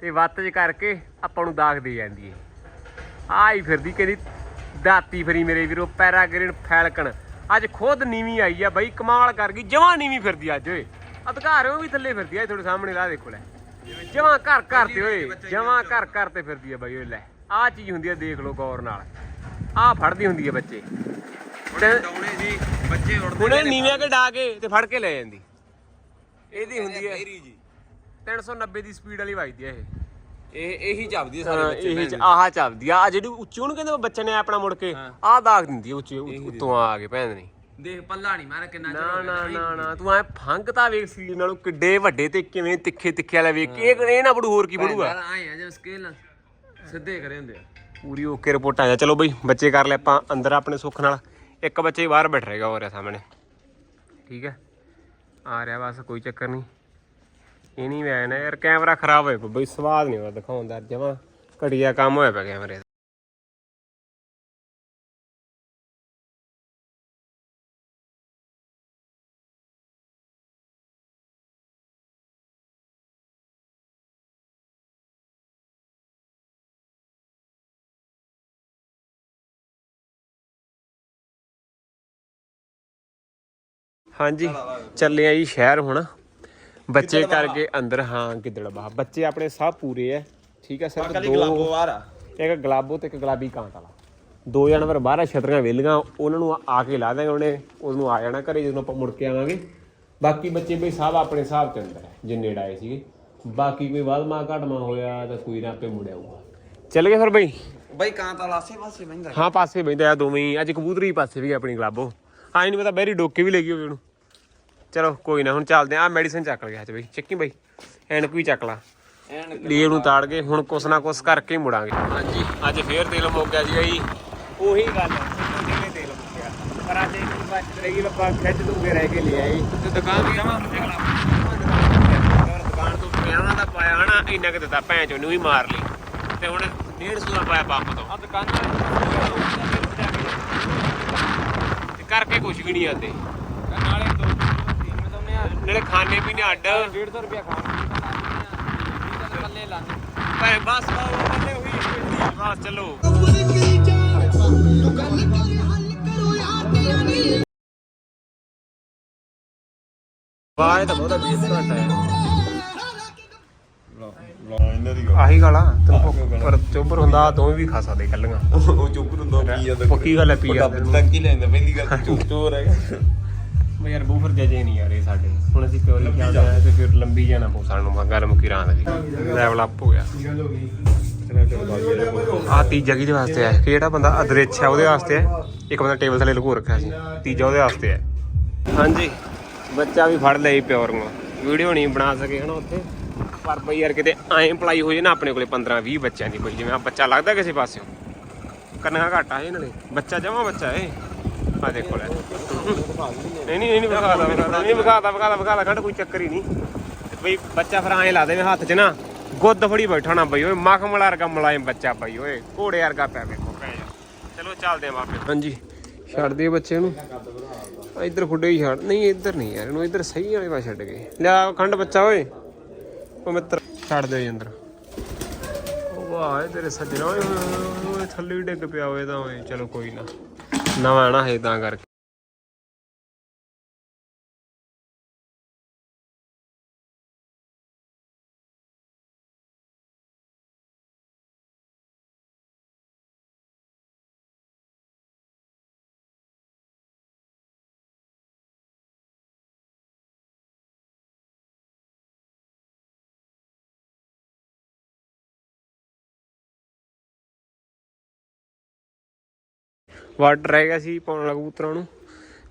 ਤੇ ਵੱਤ 'ਚ ਕਰਕੇ ਆਪਾਂ ਨੂੰ ਦਾਗ ਦੇ ਜਾਂਦੀ ਏ। ਆਈ ਫਿਰਦੀ, ਕਹਿੰਦੀ ਦਾਤੀ ਫਰੀ ਮੇਰੇ ਵੀਰੋ ਪੈਰਾਗ੍ਰੀਨ ਫੈਲਕਨ ਅੱਜ ਖੁਦ ਨੀਵੀਂ ਆਈ ਆ ਬਾਈ, ਕਮਾਲ ਕਰ ਗਈ। ਜਮਾਂ ਨੀਵੀਂ ਫਿਰਦੀ ਅੱਜ, ਓਏ। ਅਧਿਕਾਰਿਓ ਵੀ ਥੱਲੇ ਫਿਰਦੀ ਆ ਤੁਹਾਡੇ ਸਾਹਮਣੇ ਲਾ ਦੇਖੋ, ਲੈ। ਜਮਾਂ ਘਰ ਘਰ ਤੇ, ਓਏ। ਜਮਾਂ ਘਰ ਘਰ ਤੇ ਫਿਰਦੀ ਆ ਬਾਈ, ਓਏ, ਲੈ। ਆਹ ਚੀਜ਼ ਹੁੰਦੀ ਆ, ਦੇਖ ਲਓ ਗੌਰ ਨਾਲ। ਆਹ ਫੜਦੀ ਹੁੰਦੀ ਆ ਬੱਚੇ। ਡਾਉਣੇ ਜੀ ਬੱਚੇ ਉੜਦੇ ਹੁਣੇ ਨੀਵੇਂ ਕੇ ਡਾ ਕੇ ਤੇ ਫੜ ਕੇ ਲੈ ਜਾਂਦੀ। ਇਹਦੀ ਹੁੰਦੀ ਹੈ। ਜੀ। 390 ਦੀ ਸਪੀਡ ਵਾਲੀ ਵੱਜਦੀ ਹੈ ਇਹ। ਇਹ ਇਹੀ ਚੱਪਦੀ ਆ ਹਾਂ, ਸਾਰੇ ਬੱਚੇ ਇਹ ਚ ਆਹ ਚੱਲਦੀ ਆ। ਆਹ ਜਿਹੜੀ ਉੱਚੀ ਉਹਨੂੰ ਕਹਿੰਦੇ ਬੱਚੇ ਨੇ ਆਪਣਾ ਮੁੜ ਕੇ। ਆਹ ਦਾਗ ਦਿੰਦੀ ਹੈ ਉੱਚੀ ਉੱਤੋਂ ਆ। ਕੇ ਭੈਣ ਨਹੀਂ ਦੇਖ ਪੱਲਾ ਨਹੀਂ ਮਾਰਾ ਕਿੰਨਾ ਨਾ ਨਾ ਨਾ ਨਾ ਤੂੰ ਐ ਫੰਗ ਤਾਂ ਵੇਖ ਨਾਲੋਂ ਕਿੱਡੇ ਵੱਡੇ ਤੇ ਕਿਵੇਂ ਤਿੱਖੇ ਤਿੱਖੇ ਵਾਲਾ ਵੇਖ ਕੇ। ਇਹ ਇਹ ਨਾ ਬੜੂ ਹੋਰ ਕੀ ਬੜੂਗਾ। ਆਏ ਆ ਜਿਵੇਂ ਸਕੇਲ ਨਾਲ ਸਿੱਧੇ ਕਰੇ ਹੁੰਦੇ ਆ। ਪੂਰੀ ਓਕੇ ਰਿਪੋਰਟ ਆ। ਜਾ ਚਲੋ ਬਈ ਬੱਚੇ ਕਰ ਲੈ ਆਪਾਂ ਅੰਦਰ ਆਪਣੇ ਸੁੱਖ ਨਾਲ। ਇੱਕ ਬੱਚੇ ਹੀ ਬਾਹਰ ਬੈਠ ਰਹੇਗਾ ਹੋ ਰਿਹਾ ਸਾਹਮਣੇ। ਠੀਕ ਹੈ? ਆ ਰਿਹਾ ਬਸ, ਕੋਈ ਚੱਕਰ ਨਹੀਂ। ਇਹ ਨਹੀਂ ਵੈਨ ਯਾਰ, ਕੈਮਰਾ ਖਰਾਬ ਹੋਇਆ ਬਈ ਸਵਾਦ ਨਹੀਂ ਹੋਇਆ ਦਿਖਾਉਣ ਜਮਾ ਘਟੀਆ ਕੰਮ ਹੋਇਆ ਪਿਆ ਕੈਮਰੇ ਦਾ। ਹਾਂਜੀ ਚੱਲੇ ਆ ਜੀ ਸ਼ਹਿਰ ਹੁਣ। ਬੱਚੇ ਕਰਕੇ ਅੰਦਰ ਹਾਂ ਗਿੱਦੜਬਾਹ। ਬੱਚੇ ਆਪਣੇ ਸਭ ਪੂਰੇ ਐ। ਠੀਕ ਹੈ ਸਿਰਫ ਦੋ ਬਾਹਰ ਆ। ਇੱਕ ਗਲਾਬੋ ਤੇ ਇੱਕ ਗੁਲਾਬੀ ਕਾਂਟ ਵਾਲਾ। ਦੋ ਜਾਨਵਰ ਬਾਹਰ ਆ ਛਤਰੀਆਂ ਵਿਹਲੀਆਂ ਉਹਨਾਂ ਨੂੰ ਆ ਕੇ ਲਾ ਦਾਂਗੇ ਉਹਨੇ ਉਹਨੂੰ ਆ ਜਾਣਾ ਘਰੇ ਜਦੋਂ ਆਪਾਂ ਮੁੜ ਕੇ ਆਵਾਂਗੇ। ਬਾਕੀ ਬੱਚੇ ਬਈ ਸਭ ਆਪਣੇ ਹਿਸਾਬ ਤੇ ਅੰਦਰ ਹੈ ਜਿੰਨੇ ਡਾਏ ਸੀਗੇ। ਬਾਕੀ ਕੋਈ ਵਾਧਮਾ ਘਟਮਾ ਹੋਇਆ ਤਾਂ ਕੋਈ ਨਾ ਆਪੇ ਮੁੜ ਆਊਗਾ। ਚੱਲ ਗਏ ਫਿਰ ਬਈ। ਬਾਈ ਕਾਂ ਤਾਂ ਲਾਸੇ ਪਾਸੇ ਬੈਂਦਾ ਹਾਂ ਪਾਸੇ ਬੈਂਦਾ ਆ ਦੋਵੇਂ ਹੀ। ਅੱਜ ਕਬੂਤਰੀ ਪਾਸੇ ਵੀ ਆਪਣੀ ਗਲਾਬੋ। ਆਈ ਨਹੀਂ ਪਤਾ ਬੈਰੀ ਡੋਕੇ ਵੀ ਲੱਗੀ ਹੋਵੇ ਉਹਨੂੰ। ਚਲੋ ਕੋਈ ਨਾ ਹੁਣ ਚੱਲਦੇ ਆ ਮੈਡੀਸਨ ਚੱਕ ਲਿਆ ਅੱਜ ਬਈ। ਚੱਕੀ ਬਈ। ਐਨਕ ਵੀ ਚੱਕ ਲਾ। ਐਨ ਲੀਵ ਨੂੰ ਤਾੜ ਕੇ ਹੁਣ ਕੁਛ ਨਾ ਕੁਛ ਕਰਕੇ ਹੀ ਮੁੜਾਂਗੇ। ਹਾਂਜੀ ਅੱਜ ਫੇਰ ਤੇਲ ਮੁੱਕ ਗਿਆ ਜੀ ਜੀ ਉਹੀ ਗੱਲ ਕਿੰਨੇ ਤੇਲ ਮੁੱਕ ਗਿਆ। ਪਰ ਅੱਜ ਇੱਕ ਬਚ ਰਹੀ ਲੱਪਾ ਖਿੱਚ ਦੂਗੇ ਰਹਿ ਕੇ ਲਿਆ ਜੀ ਤੇ ਦੁਕਾਨ ਵੀ ਜਾਵਾਂ ਦੁਕਾਨ ਤੋਂ ਪਿਆਣਾ ਦਾ ਪਾਇਆ ਹਨਾ ਇੰਨਾ ਕਿ ਦਿੱਤਾ ਭੈਣ ਚੋਂ ਨੂੰ ਵੀ ਮਾਰ ਲਈ। ਤੇ ਹੁਣ 150 ਦਾ ਪਾਇਆ ਪੰਪ ਤੋਂ। ਆ ਦੁਕਾਨ ਤੇ। ਕਰਕੇ ਕੁਛ ਵੀ ਨਹੀਂ ਆਂਦੇ ਨਾਲੇ ਦੋ ਮੈਂ ਤੁਹਾਨੂੰ ਆ ਨਾਲੇ ਖਾਣੇ ਪੀਣੇ ਅੱਡ। 150 ਰੁਪਿਆ ਖਾਣ ਲਾਣੇ ਬਸ ਪਿੰਡੀ ਬਸ ਚਲੋ। ਵਾਹ ਤਾਂ ਬਹੁਤਾ ਘੱਟ ਹੈ ਇਹਨਾਂ ਦੀ ਆਹੀ ਗੱਲ ਆ ਤੈਨੂੰ ਭੁੱਖ- ਪਰ ਚੋਬਰ ਹੁੰਦਾ ਦੋਵੇਂ ਵੀ ਖਾ ਸਕਦੇ ਕੱਲੀਆਂ ਉਹ ਚੁੱਪ ਨੂੰ ਦੋ ਪੀ ਜਾਂਦਾ। ਪੱਕੀ ਗੱਲ ਹੈ ਪੀ ਜਾਂਦੇ ਨੂੰ। ਤੱਕ ਹੀ ਲੈਂਦਾ ਪਹਿਲੀ ਗੱਲ ਚੁੱਪ ਚੋਰ ਹੈਗਾ ਮੈਂ ਯਾਰ ਬੂਫਰ ਜਜੇ ਨਹੀਂ ਯਾਰ ਇਹ ਸਾਡੇ। ਹੁਣ ਅਸੀਂ ਪਿਓਰੀ ਜਾਂਦੇ ਆ ਤੇ ਫਿਰ ਲੰਬੀ ਜਾਣਾ ਪਊ ਸਾਨੂੰ ਗੱਲ ਮੁਕੀ ਰਾਂ ਦੀ। ਲੈਵਲ ਅਪ ਹੋ ਗਿਆ। ਆ ਤੀਜਾ ਕਿਹਦੇ ਵਾਸਤੇ ਹੈ? ਕਿ ਜਿਹੜਾ ਬੰਦਾ ਅਦ੍ਰਿਛ ਹੈ ਉਹਦੇ ਵਾਸਤੇ ਹੈ? ਇੱਕ ਬੰਦਾ ਟੇਬਲ ਥੱਲੇ ਲੁਕੋ ਰੱਖਿਆ ਸੀ। ਤੀਜਾ ਉਹਦੇ ਵਾਸਤੇ ਹੈ। ਹਾਂਜੀ। ਬੱਚਾ ਵੀ ਫੜ ਲਈ ਪਿਓਰ ਨੂੰ। ਵੀਡੀਓ ਨਹੀਂ ਬਣਾ ਸਕੇ ਹਨਾ ਉੱਥੇ। ਪਰ ਬਈ ਯਾਰ ਕਿਤੇ ਐਂ ਪਲਾਈ ਹੋ ਜੇ ਨਾ ਆਪਣੇ ਕੋਲੇ 15 20 ਬੱਚਿਆਂ ਦੀ ਕੋਈ ਜਿਵੇਂ ਆ ਬੱਚਾ ਲੱਗਦਾ ਕਿਸੇ ਪਾਸਿਓਂ। ਕੰਨਾ ਘਾਟਾ ਇਹ ਨਾਲੇ ਬੱਚਾ ਜਮਾ ਬੱਚਾ ਏ ਆ ਦੇਖੋ ਲੈ। ਨਹੀਂ ਨਹੀਂ ਨਹੀਂ ਵਿਖਾਦਾ ਵਿਖਾਦਾ ਨਹੀਂ ਵਿਖਾਦਾ ਵਿਖਾਦਾ ਵਿਖਾਦਾ ਘੱਟ ਕੋਈ ਚੱਕਰ ਹੀ ਨਹੀਂ। ਬਈ ਬੱਚਾ ਫਿਰ ਐਂ ਲਾ ਦੇਵੇਂ ਹੱਥ 'ਚ ਨਾ। ਗੁੱਦ ਫੜੀ ਬੈਠਾ ਨਾ ਬਈ, ਓਏ ਮਖਮਲ ਵਰਗਾ ਮੁਲਾਇਮ ਬੱਚਾ ਬਈ, ਓਏ, ਘੋੜੇ ਵਰਗਾ ਪਿਆ ਵੇਖੋ ਭੈਣ ਚਲੋ, ਚੱਲਦੇ ਆ ਵਾਪਸ। ਹਾਂਜੀ, ਛੱਡ ਦੇ ਬੱਚੇ ਨੂੰ। ਇੱਧਰ ਫੁੱਡੇ ਹੀ ਛੱਡ, ਨਹੀਂ, ਇੱਧਰ ਨਹੀਂ ਯਾਰ, ਇਹਨੂੰ ਇੱਧਰ ਸਹੀ ਵਾਲੇ ਪਾਸੇ ਛੱਡ ਗਏ। ਲਿਆ ਖੰਡ ਬੱਚਾ, ਓਏ। ਉਹ ਮਿੱਤਰ। ਛੱਡ ਦੇ ਅੰਦਰ। ਉਹ ਵਾਹ, ਇਹ ਤੇਰੇ ਸੱਜਣਾ ਓਏ ਹੋਏ ਹੋਏ ਹੋਏ ਥੱਲੇ ਹੀ ਡਿੱਗ ਪਿਆ ਓਏ ਤਾਂ ਓਏ। ਚਲੋ ਕੋਈ ਨਾ। ਨਵਾਂ ਨਾ ਹੈ ਤਾਂ ਕਰਕੇ। ਵਾਟਰ ਰਹਿ ਗਿਆ ਸੀ ਪਾਉਣ ਵਾਲਾ ਕਬੂਤਰਾਂ ਨੂੰ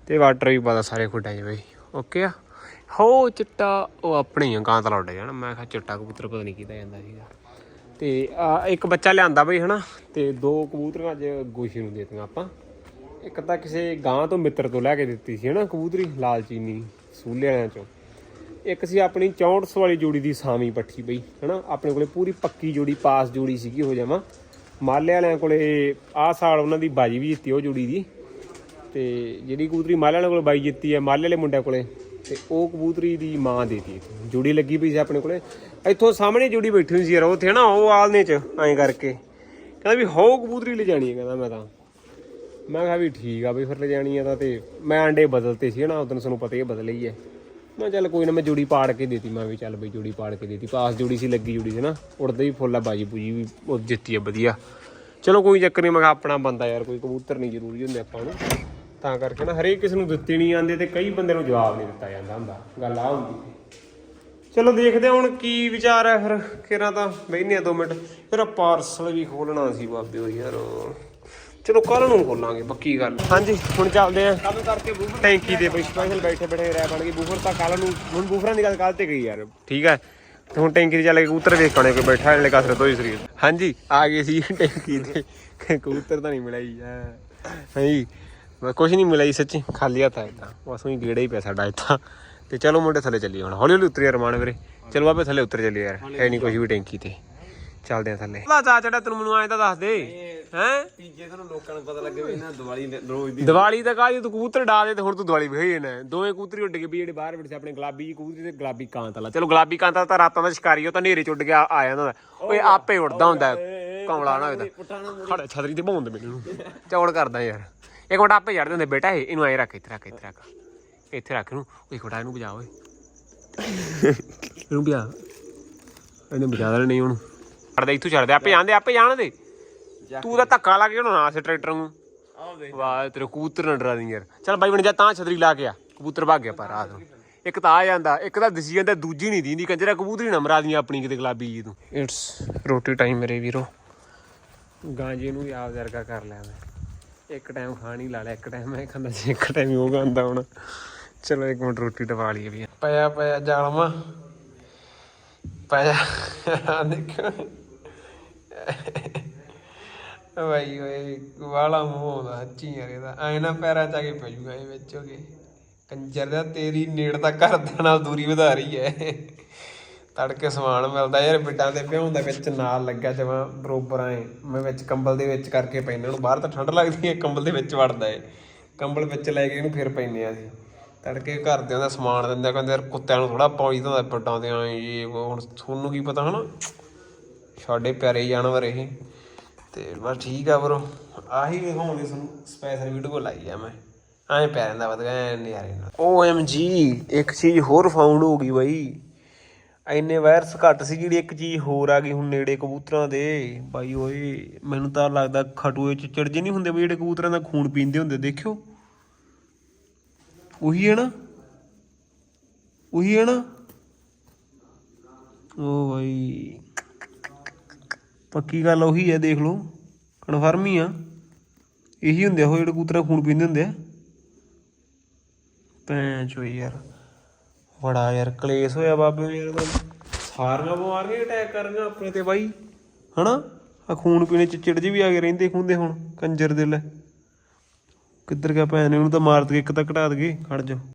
ਤੇ ਵਾਟਰ ਵੀ ਪਤਾ ਸਾਰੇ ਖੁੱਡਾਂ 'ਚ ਬਈ। ਓਕੇ ਆ? ਹੋ ਚਿੱਟਾ, ਉਹ ਆਪਣੇ ਹੀ ਆ ਗਾਂ ਤਾਂ ਉੱਡ ਜਾਣਾ। ਮੈਂ ਕਿਹਾ ਚਿੱਟਾ ਕਬੂਤਰ ਪਤਾ ਨਹੀਂ ਕੀਤਾ ਜਾਂਦਾ ਸੀਗਾ। ਤੇ ਆ, ਇੱਕ ਬੱਚਾ ਲਿਆਂਦਾ ਬਈ, ਹਨਾ? ਤੇ ਦੋ ਕਬੂਤਰਾਂ ਅੱਜ ਗੋਸ਼ੀ ਨੂੰ ਦੇਤੀਆਂ ਆਪਾਂ। ਇੱਕ ਤਾਂ ਕਿਸੇ ਗਾਂ ਤੋਂ ਮਿੱਤਰ ਤੋਂ ਲੈ ਕੇ ਦਿੱਤੀ ਸੀ, ਹਨਾ, ਕਬੂਤਰੀ, ਲਾਲ ਚੀਨੀ, ਸੂਲੇ ਵਾਲਿਆਂ ਚੋਂ। ਇੱਕ ਸੀ ਆਪਣੀ 64 ਵਾਲੀ ਜੋੜੀ ਦੀ ਸਾਮੀ ਪੱਠੀ ਬਈ, ਹਨਾ? ਆਪਣੇ ਕੋਲੇ ਪੂਰੀ ਪੱਕੀ ਜੋੜੀ, ਪਾਸ ਜੋੜੀ ਸੀਗੀ ਹੋ ਜਾਵਾਂ ਮਾਲੇ ਵਾਲਿਆਂ ਕੋਲੇ ਆਹ ਸਾਲ ਉਹਨਾਂ ਦੀ ਬਾਜੀ ਵੀ ਜਿੱਤੀ ਉਹ ਜੋੜੀ ਦੀ। ਤੇ ਜਿਹੜੀ ਕਬੂਤਰੀ ਮਾਲੇ ਵਾਲਿਆਂ ਕੋਲ ਬਾਈ ਜਿੱਤੀ ਹੈ, ਮਾਲੇ ਵਾਲੇ ਮੁੰਡਿਆਂ ਕੋਲੇ, ਤੇ ਉਹ ਕਬੂਤਰੀ ਦੀ ਮਾਂ ਦੇਤੀ ਜੋੜੀ ਲੱਗੀ ਪਈ ਸੀ ਆਪਣੇ ਕੋਲੇ। ਇੱਥੋਂ ਸਾਹਮਣੇ ਜੋੜੀ ਬੈਠੀ ਹੋਈ ਸੀ ਯਾਰ ਉਹ ਉੱਥੇ ਨਾ ਉਹ ਆਲਨੇ ਚ, ਐਂ ਕਰਕੇ। ਕਹਿੰਦਾ ਵੀ ਹੋ ਕਬੂਤਰੀ ਲੈ ਜਾਣੀ ਹੈ, ਕਹਿੰਦਾ ਮੈਂ ਤਾਂ। ਮੈਂ ਕਿਹਾ ਵੀ ਠੀਕ ਆ ਬਈ ਫਿਰ ਲੈ ਜਾਣੀ ਆ ਤਾਂ ਤੇ ਮੈਂ ਅੰਡੇ ਬਦਲਤੇ ਸੀ ਨਾ ਉਦੋਂ ਤੁਹਾਨੂੰ ਪਤਾ ਹੀ ਹੈ ਬਦਲੇ ਹੀ ਹੈ ਮੈਂ ਕਿਹਾ ਚੱਲ ਕੋਈ ਨਾ ਮੈਂ ਜੋੜੀ ਪਾੜ ਕੇ ਦੇਤੀ, ਮੈਂ ਵੀ ਚੱਲ ਬਈ ਜੋੜੀ ਪਾੜ ਕੇ ਦੇਤੀ। ਪਾਸ ਜੋੜੀ ਸੀ, ਲੱਗੀ ਜੋੜੀ ਸੀ ਨਾ, ਉੜਦੇ ਹੀ ਫੁੱਲ ਆ, ਬਾਜੀ ਬੂਜੀ ਵੀ ਉਹ ਜਿੱਤੀ ਆ, ਵਧੀਆ। ਚਲੋ ਕੋਈ ਚੱਕਰ ਨਹੀਂ ਮੈਂ ਕਿਹਾ ਆਪਣਾ ਬੰਦਾ ਯਾਰ, ਕੋਈ ਕਬੂਤਰ ਨਹੀਂ ਜ਼ਰੂਰੀ ਹੁੰਦੇ ਆਪਾਂ ਨੂੰ। ਤਾਂ ਕਰਕੇ ਨਾ ਹਰੇਕ ਕਿਸ ਨੂੰ ਦਿੱਤੇ ਨਹੀਂ ਜਾਂਦੇ ਤੇ ਕਈ ਬੰਦੇ ਨੂੰ ਜਵਾਬ ਨਹੀਂ ਦਿੱਤਾ ਜਾਂਦਾ ਹੁੰਦਾ, ਗੱਲ ਆ ਹੁੰਦੀ ਚਲੋ ਦੇਖਦੇ ਹਾਂ ਹੁਣ ਕੀ ਵਿਚਾਰ ਹੈ ਫਿਰ ਕਿਰਾਂ ਤਾਂ ਬੈਠਨੇ ਆ 2 ਮਿੰਟ। ਫਿਰ ਪਾਰਸਲ ਵੀ ਖੋਲਣਾ ਸੀ ਬਾਬੇ ਯਾਰ। ਚਲੋ ਕੱਲ ਨੂੰ ਖੋਲਾਂਗੇ ਪੱਕੀ ਗੱਲ। ਹਾਂਜੀ ਹੁਣ ਚੱਲਦੇ ਆ। ਕੰਮ ਕਰਕੇ ਬੂਫਰ ਟੈਂਕੀ ਦੇ ਬਈ। ਸਪੈਸ਼ਲ ਬੈਠੇ ਬੈਠੇ ਰਹਿ ਬਣ ਗਈ ਬੂਫਰ ਤਾਂ ਕੱਲ ਨੂੰ ਹੁਣ ਬੂਫਰਾਂ ਦੀ ਗੱਲ ਕੱਲ ਤੇ ਗਈ ਯਾਰ। ਠੀਕ ਹੈ ਤੇ ਹੁਣ ਟੈਂਕੀ ਤੇ ਚੱਲ ਕੇ ਕਬੂਤਰ ਵੇਖਣੇ ਕੋਈ ਬੈਠਾ ਵਾਲੇ ਕਸਰਤ ਹੋਈ ਸਰੀਰ ਹਾਂਜੀ ਆ ਗਏ ਸੀ ਟੈਂਕੀ ਤੇ। ਕਬੂਤਰ ਤਾਂ ਨਹੀਂ ਮਿਲਿਆ ਜੀ ਹਾਂਜੀ ਕੁਝ ਨਹੀਂ ਮਿਲਿਆ ਜੀ ਸੱਚੀ ਖਾਲੀ ਹੱਥ ਆਇਆ ਤਾਂ। ਬਸ ਉਹੀ ਗੇੜਾ ਹੀ ਪਿਆ ਸਾਡਾ ਇੱਥਾਂ ਤੇ। ਚਲੋ ਮੁੰਡੇ ਥੱਲੇ ਚੱਲੀਏ ਹੁਣ। ਹੌਲੀ ਹੌਲੀ ਉਤਰੀ ਰਮਾਨ ਵੀਰੇ। ਚਲੋ ਆਪੇ ਥੱਲੇ ਉਤਰ ਚੱਲੀਏ ਯਾਰ। ਹੈ ਨਹੀਂ ਕੁਝ ਵੀ ਟੈਂਕੀ ਤੇ। ਚੱਲਦੇ ਆ ਥੱਲੇ। ਲਾ ਚਾ ਚੜਾ ਤੈਨੂੰ ਮੈਨੂੰ ਐਂ ਤਾਂ ਦੱਸ ਦੇ। ਹੈ? ਤੀਜੇ ਤੁਹਾਨੂੰ ਲੋਕਾਂ ਨੂੰ ਪਤਾ ਲੱਗੇ ਵੀ ਇਹਨਾਂ ਦੀਵਾਲੀ ਨੇ- ਰੋਜ਼ ਦੀ ਦੀਵਾਲੀ ਤੱਕ ਆ ਜੇ ਤੂੰ ਕਬੂਤਰ ਡਾ ਦੇ ਤੇ ਹੁਣ ਤੂੰ ਦੀਵਾਲੀ ਵਿਖਾਈ ਨਾ ਦੋਵੇਂ ਕਬੂਤਰੀ ਉੱਡ ਗਏ ਵੀ ਜਿਹੜੇ ਬਾਹਰ ਬੈਠੇ ਸੀ ਆਪਣੇ ਗੁਲਾਬੀ ਜੀ ਕਬੂਤਰੀ ਤੇ ਗੁਲਾਬੀ ਕਾਂਤ ਵਾਲਾ ਚਲੋ ਗੁਲਾਬੀ ਕਾਂਤ ਵਾਲਾ ਤਾਂ ਰਾਤਾਂ ਦਾ ਸ਼ਿਕਾਰੀ ਉਹ ਤਾਂ ਨੇਰੇ ਚ ਉੱਡ ਗਿਆ ਆ ਜਾਂਦਾ ਹੁੰਦਾ। ਓਏ ਆਪੇ ਉੱਡਦਾ ਹੁੰਦਾ ਕਮਲਾ ਨਾ ਹੋਵੇ ਤਾਂ। ਖੜ ਛਤਰੀ ਤੇ ਭੌਂਦ ਮੈਨੂੰ ਚੌੜ ਕਰਦਾ ਯਾਰ। ਇੱਕ ਮਿੰਟ ਆਪੇ ਚੜਦੇ ਹੁੰਦੇ ਬੇਟਾ ਇਹ ਇਹਨੂੰ ਐਂ ਰੱਖ ਇੱਥੇ ਰੱਖ ਇੱਥੇ ਰੱਖ। ਇੱਥੇ ਰੱਖ ਇਹਨੂੰ। ਓਏ ਖੋਟਾ ਇਹਨੂੰ ਬਜਾ ਓਏ। ਇਹਨੂੰ ਬਜਾ ਇਹਨੇ ਬਜਾ ਦੇਣਾ ਨਹੀਂ ਉਹਨੂੰ। ਛੱਡ ਦੇ ਇੱਥੋਂ ਛੱਡ ਦੇ ਆਪੇ ਜਾਂਦੇ ਆਪੇ ਜਾਣ ਦੇ ਤੂੰ ਤਾਂ ਧੱਕਾ ਲਾ ਕੇ ਉਹਨੂੰ ਨਾ ਸੇ ਟਰੈਕਟਰ ਨੂੰ ਵਾਹ ਤੇਰੇ ਕਬੂਤਰ ਨਾ ਡਰਾ ਦੀ ਯਾਰ। ਚੱਲ ਬਾਈ ਬਣ ਜਾ ਤਾਂ ਛਤਰੀ ਲਾ ਕੇ ਆ। ਕਬੂਤਰ ਭੱਗ ਗਿਆ ਪਰ ਰਾਤ ਨੂੰ। ਇੱਕ ਤਾਂ ਆ ਜਾਂਦਾ ਇੱਕ ਤਾਂ ਦਿਸੀ ਜਾਂਦਾ ਦੂਜੀ ਨਹੀਂ ਦੀਂਦੀ। ਕੰਜਰਾ ਕਬੂਤਰੀ ਨਾ ਮਰਾ ਦੀ ਆਪਣੀ ਕਿਤੇ ਗੁਲਾਬੀ ਜੀ ਤੂੰ। ਇਟਸ ਰੋਟੀ ਟਾਈਮ ਮੇਰੇ ਵੀਰੋ। ਗਾਂਜੇ ਨੂੰ ਵੀ ਆਪ ਵਰਗਾ ਕਰ ਲਿਆ ਮੈਂ। ਇੱਕ ਟਾਈਮ ਖਾਣ ਹੀ ਲਾ ਲਿਆ ਇੱਕ ਟਾਈਮ ਮੈਂ ਖਾਂਦਾ ਸੀ ਇੱਕ ਟਾਈਮ ਉਹ ਖਾਂਦਾ ਹੁਣ। ਚਲੋ ਇੱਕ ਮਿੰਟ ਰੋਟੀ ਟਪਾ ਲਈਏ ਵੀ। ਪਿਆ ਪਿਆ ਜਾਲਮਾ। ਪਿਆ ਦੇਖੋ। ਵਾਈ ਓਏ, ਵਾਲਾ ਮੂੰਹ ਦਾ ਹੱਚੀ ਯਾਰ ਇਹਦਾ। ਐ ਨਾ ਪੈਰਾਂ ਚ ਆ ਕੇ ਪੈ ਜੂਗਾ ਇਹ ਵਿੱਚ ਹੋਗੇ ਕੰਜਰ ਦਾ ਤੇਰੀ ਨੇੜ ਤਾਂ ਘਰਦਿਆਂ ਨਾਲ ਦੂਰੀ ਵਧਾ ਰਹੀ ਐ। ਤੜਕੇ ਸਮਾਨ ਮਿਲਦਾ ਯਾਰ ਬਿੱਡਾਂ ਦੇ ਪਿਉਂ ਦਾ ਵਿੱਚ, ਨਾਲ ਲੱਗਿਆ ਜਮਾ ਬਰੋਬਰ ਐ। ਮੈਂ ਵਿੱਚ ਕੰਬਲ ਦੇ ਵਿੱਚ ਕਰਕੇ ਪੈਣਾ ਨੂੰ ਬਾਹਰ ਤਾਂ ਠੰਡ ਲੱਗਦੀ ਐ, ਕੰਬਲ ਦੇ ਵਿੱਚ ਵੜਦਾ ਏ। ਕੰਬਲ ਵਿੱਚ ਲੈ ਕੇ ਇਹਨੂੰ ਫਿਰ ਪੈਨੇ ਆ ਅਸੀਂ। ਤੜਕੇ ਘਰਦਿਆਂ ਦਾ ਸਮਾਨ ਦਿੰਦਾ, ਕਹਿੰਦੇ ਯਾਰ ਕੁੱਤਿਆਂ ਨੂੰ ਥੋੜਾ ਪੌਂਚਦਾ ਹੁੰਦਾ ਬਿੱਡਾਂ ਦੇ ਐ, ਇਹ ਹੁਣ ਤੁਹਾਨੂੰ ਕੀ ਪਤਾ ਹਨਾ? ਸਾਡੇ ਪਿਆਰੇ ਜਾਨਵਰ ਇਹ। ਤੇ ਬਸ ਠੀਕ ਆ ਬਰੋ। ਆਹੀ ਵਿਖਾਉਣ ਦੀ ਤੁਹਾਨੂੰ ਸਪੈਸ਼ਲ ਵੀਡੀਓ ਲਾਈ ਆ ਮੈਂ। ਐਂ ਪਿਆਰਿਆਂ ਦਾ ਵਧੀਆ ਐਂ ਨਜ਼ਾਰੇ ਨਾਲ। OMG ਇੱਕ ਚੀਜ਼ ਹੋਰ ਫਾਊਂਡ ਹੋ ਗਈ ਬਾਈ। ਐਨੇ ਵਾਇਰਸ ਘੱਟ ਸੀ ਜਿਹੜੀ ਇੱਕ ਚੀਜ਼ ਹੋਰ ਆ ਗਈ ਹੁਣ ਨੇੜੇ ਕਬੂਤਰਾਂ ਦੇ। ਬਾਈ ਓਏ, ਮੈਨੂੰ ਤਾਂ ਲੱਗਦਾ ਖਟੂਏ ਚ ਚਿੜਜੇ ਨਹੀਂ ਹੁੰਦੇ ਬਈ ਜਿਹੜੇ ਕਬੂਤਰਾਂ ਦਾ ਖੂਨ ਪੀਂਦੇ ਹੁੰਦੇ, ਦੇਖਿਓ। ਉਹੀ ਹੈ ਨਾ? ਉਹੀ ਹੈ ਨਾ? ਓ ਬਾਈ। ਪੱਕੀ ਗੱਲ ਉਹੀ ਹੈ, ਦੇਖ ਲਓ ਕਨਫਰਮ ਹੀ ਆ। ਇਹੀ ਹੁੰਦੇ ਆ ਉਹ ਜਿਹੜੇ ਕੂਤਰਾ ਖੂਨ ਪੀਂਦੇ ਹੁੰਦੇ ਆ। ਭੈਣ ਚੋ ਯਾਰ, ਬੜਾ ਯਾਰ, ਕਲੇਸ਼ ਹੋਇਆ ਬਾਬੇ ਨੂੰ ਯਾਰ ਉਹਦਾ ਸਾਰੀਆਂ ਬਿਮਾਰੀਆਂ ਅਟੈਕ ਕਰ ਰਹੀਆਂ ਆਪਣੇ ਤੇ ਬਾਈ, ਹਨਾ? ਆ ਖੂਨ ਪੀਣੇ ਚ ਚਿੜ ਜੀ ਵੀ ਆ ਕੇ ਰਹਿੰਦੇ ਖੁੰਦੇ ਹੁਣ, ਕੰਜਰ ਦਿਲ ਕਿੱਧਰ ਗਿਆ ਭੈਣ ਨੇ ਉਹਨੂੰ ਤਾਂ ਮਾਰ ਦਗੇ ਇੱਕ ਤਾਂ ਘਟਾ ਦਗੇ ਖੜ ਜਾ